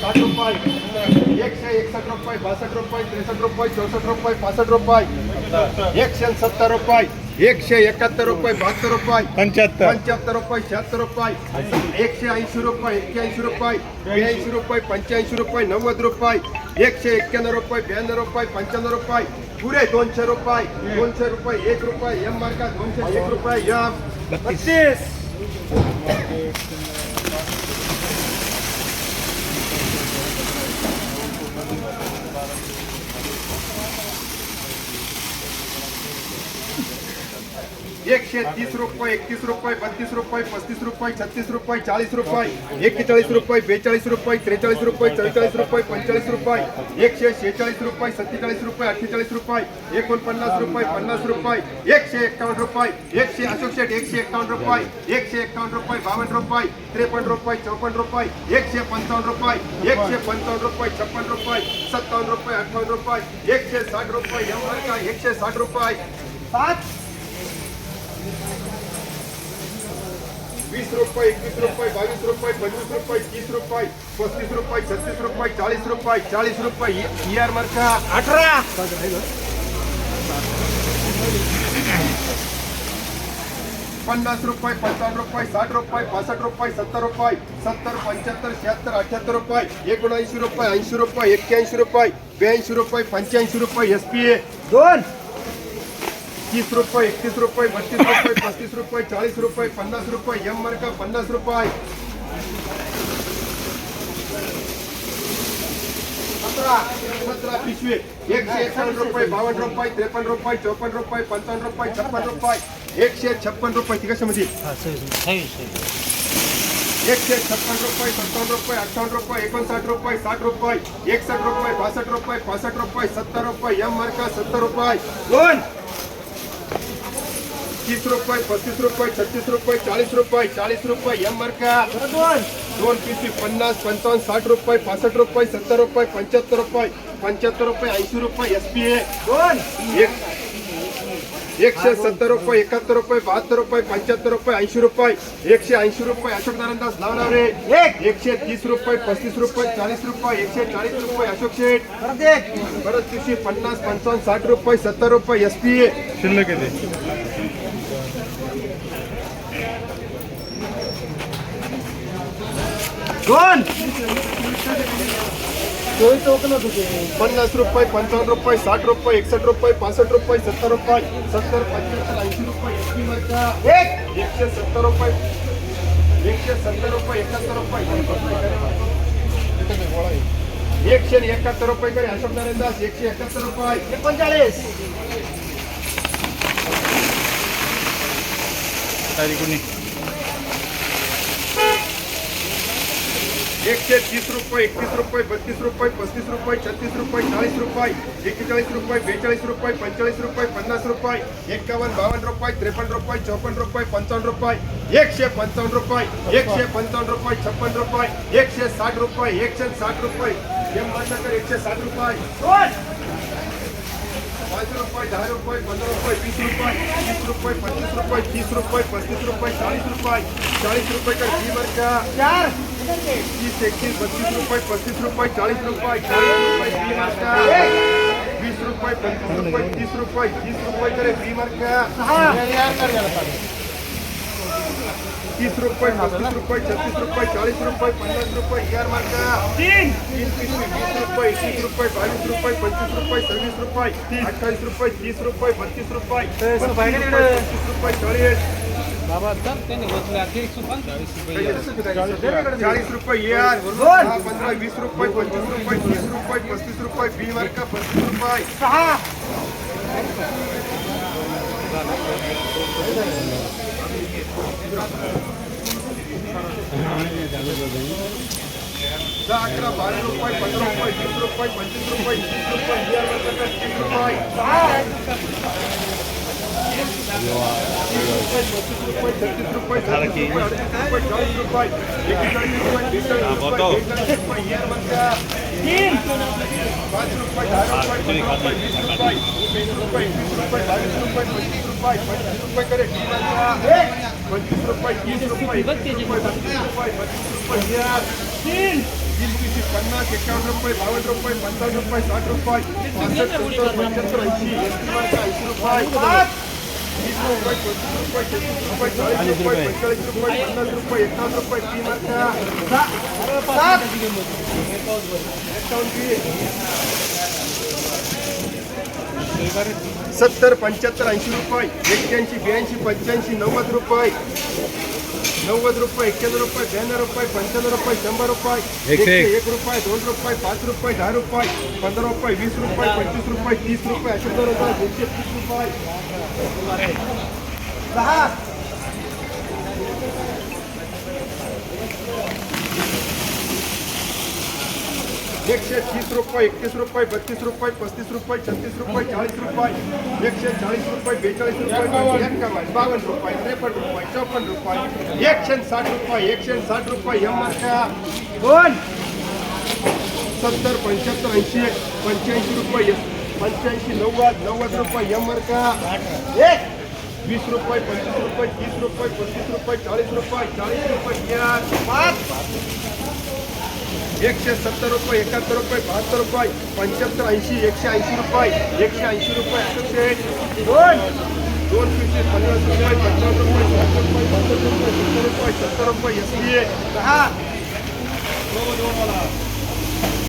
સાત રૂપિયા એકસો એકસઠ રૂપિયા, બાસઠ રૂપિયા, ત્રેસઠ રૂપિયા, ચોસઠ રૂપિયા, પાસઠ રૂપિયા એકસો સત્તર રૂપિયા एकशे एकाहत्तर रुपये बहात्तर रुपये पंच्याहत्तर. पंच्याहत्तर रुपये शहात्तर रुपये एकशे ऐंशी रुपये एक्क्याऐंशी रुपये ब्याऐंशी रुपये पंच्याऐंशी रुपये नव्वद रुपये एकशे एक्क्याण्णव रुपये ब्याण्णव रुपये पंच्याण्णव रुपये पुरे दोनशे रुपये दोनशे रुपये एक रुपये एम मार्का दोनशे एक रुपये एम. बत्तीस. एकशे तीस रुपये एकतीस रुपये बत्तीस रुपये पस्तीस रुपये छत्तीस रुपये चाळीस रुपये एक्केचाळीस रुपये बेचाळीस रुपये त्रेचाळीस रुपये चव्वेचाळीस रुपये पंचेचाळीस रुपये एकशे शेहेचाळीस रुपये सत्तेचाळीस रुपये अठ्ठेचाळीस रुपये एकोणपन्नास रुपये पन्नास रुपये एकशे एक्कावन्न रुपये एकशे अशोक शेठ एकशे एक्कावन्न रुपये एकशे एक्कावन्न रुपये बावन्न रुपये त्रेपन्न रुपये चौपन्न रुपये एकशे पंचावन्न रुपये एकशे पंचावन्न रुपये छप्पन्न रुपये सत्तावन्न रुपये अठ्ठावन्न रुपये एकशे साठ रुपये एवढं का एकशे साठ रुपये पाच वीस रुपये एकवीस रुपये बावीस रुपये पंचवीस रुपये, तीस रुपये पस्तीस रुपये, छत्तीस रुपये चाळीस रुपये चाळीस रुपये इयर मार्का अठरा पन्नास रुपये पंचावन्न रुपये, साठ रुपये पासष्ट रुपये, सत्तर रुपये, सत्तर पंच्याहत्तर शहात्तर अठ्याहत्तर रुपये, एकोणऐंशी रुपये, ऐंशी रुपये, एक्क्याऐंशी रुपये, ब्याऐंशी रुपये, पंच्याऐंशी रुपये एस दोन। तीस रुपये एकतीस रुपये बत्तीस रुपये पस्तीस रुपये चाळीस रुपये पन्नास रुपये एम मार्का पन्नास रुपये। सतरा सतरा पिशवी एकशे एकावन्न रुपये बावन्न रुपये त्रेपन्न रुपये चौपन्न रुपये पंचावन्न रुपये छप्पन्न रुपये एकशे छप्पन्न रुपये ती कशामध्ये एकशे छप्पन्न रुपये सत्तावन्न रुपये अठ्ठावन्न रुपये एकोणसाठ रुपये साठ रुपये एकसष्ट रुपये बासष्ट रुपये पासष्ट रुपये सत्तर रुपये एम मार्का सत्तर रुपये। दोन तीस रुपये पस्तीस रुपये छत्तीस रुपये चाळीस रुपये चाळीस रुपये एम मार्का दोन दोन पिशवी पन्नास पंचावन्न साठ रुपये पासष्ट रुपये सत्तर रुपये पंच्याहत्तर रुपये पंच्याहत्तर रुपये ऐंशी रुपये एस पी ए दोन एक एकशे सत्तर रुपये एकाहत्तर रुपये बहात्तर रुपये पंच्याहत्तर रुपये ऐंशी रुपये एकशे ऐंशी रुपये अशोक नारायणदास नावनावरे एक एकशे तीस रुपये पस्तीस रुपये चाळीस रुपये एकशे चाळीस रुपये अशोक शेठ। परत दिवशी पन्नास पंचावन्न साठ रुपये सत्तर रुपये एस पी ए शिल्लक येते दोन पन्नास रुपये पंचावन्न रुपये साठ रुपये एकसष्ट रुपये पासष्ट रुपये सत्तर रुपये सत्तर पंच्याहत्तर ऐंशी रुपये एकशे मार्का. एक एकशे सत्तर रुपये एकशे सत्तर रुपये एकाहत्तर रुपये एकशे एकाहत्तर रुपये करे अशोक नारायण दास एकशे एकाहत्तर रुपये एकोणचाळीस तारीख एकशे तीस रुपये एकतीस रुपये बत्तीस रुपये पस्तीस रुपये, छत्तीस रुपये चाळीस रुपये एक्केचाळीस रुपये बेचाळीस रुपये पंचेचाळीस रुपये, पन्नास रुपये एकावन्न बावन्न रुपये त्रेपन्न रुपये चौपन्न रुपये, पंचावन्न रुपये एकशे पंचावन्न रुपये एकशे पंचावन्न रुपये छप्पन्न रुपये एकशे साठ रुपये एकशे साठ रुपये, एम मांडकर एकशे साठ रुपये, पाच रुपये दहा रुपये पंधरा रुपये वीस रुपये, तीस रुपये पंचवीस रुपये, तीस रुपये पस्तीस रुपये चाळीस रुपये चाळीस रुपये का बर का तीस रुपये पस्तीस रुपये चाळीस रुपये चाळीस रुपये फ़ी बर का वीस रुपये पंचवीस रुपये तीस रुपये तीस रुपये करे फ़ी बर तीस रुपये पस्तीस रुपये छत्तीस रुपये चाळीस रुपये पन्नास रुपये हज़ार मार्का तीन। तीन वीस रुपये एकवीस रुपये बावीस रुपये पंचवीस रुपये सव्वीस रुपये अठ्ठावीस रुपये तीस रुपये बत्तीस रुपये पस्तीस रुपये पस्तीस रुपये चाळीस रुपये यार दहा पंधरा वीस रुपये पंचवीस रुपये तीस रुपये पस्तीस रुपये बी मार्का पस्तीस रुपये सहा दहा अकरा बारा रुपये पंधरा रुपये वीस रुपये पंचवीस रुपये तीस रुपये तीस रुपये पस्तीस रुपये छत्तीस रुपये सत्तीस रुपये अडतीस रुपये चाळीस रुपये एकेचाळीस रुपये बेचाळीस रुपये बेचाळीस रुपये बिहार मार्का तीन पाच रुपये दहा रुपये पंधरा रुपये वीस रुपये रुपये रुपये रुपये रुपये रुपये रुपये रुपये रुपये रुपये रुपये रुपये रुपये रुपये रुपये सत्तर पंच्याहत्तर ऐंशी ऐंशी मार्क ऐंशी रुपये रुपये रुपये रुपये रुपये रुपये रुपये रुपये रुपये एक्क्याऐंशी ब्याऐंशी पंच्याऐंशी नव्वद रुपये. नव्वद रुपये एक्क्याण्णव रुपये ब्याण्णव रुपये पंच्याण्णव रुपये शंभर रुपये. एकशे एक. एक रुपये दोन रुपये पाच रुपये दहा रुपये पंधरा रुपये वीस रुपये पंचवीस रुपये तीस रुपये दोन हज़ार दोनशे तीस रुपये. एकशे तीस रुपये एकतीस रुपये, बत्तीस रुपये पस्तीस रुपये, छत्तीस रुपये चाळीस रुपये एकशे चाळीस रुपये बेचाळीस रुपये बावन्न रुपये त्रेपन्न रुपये चौपन्न रुपये एकशे साठ रुपये एकशे साठ रुपये एम दोन सत्तर, पंच्याहत्तर, ऐंशी पंच्याऐंशी रुपये पंच्याऐंशी, नव्वद नव्वद रुपये एम मार्का एक रुपये पंचवीस रुपये, तीस रुपये, पस्तीस रुपये, चाळीस रुपये चाळीस रुपये या पाच. एकशे सत्तर रुपये, एकाहत्तर रुपये, बहात्तर रुपये, पंच्याहत्तर, ऐंशी, एकशे ऐंशी रुपये, एकशे ऐंशी रुपये एकशे दोन. दोन तीनशे पन्नास रुपये, पंचावन्न रुपये साठ रुपये रुपये, सत्तर रुपये सत्तर रुपये एस दहा.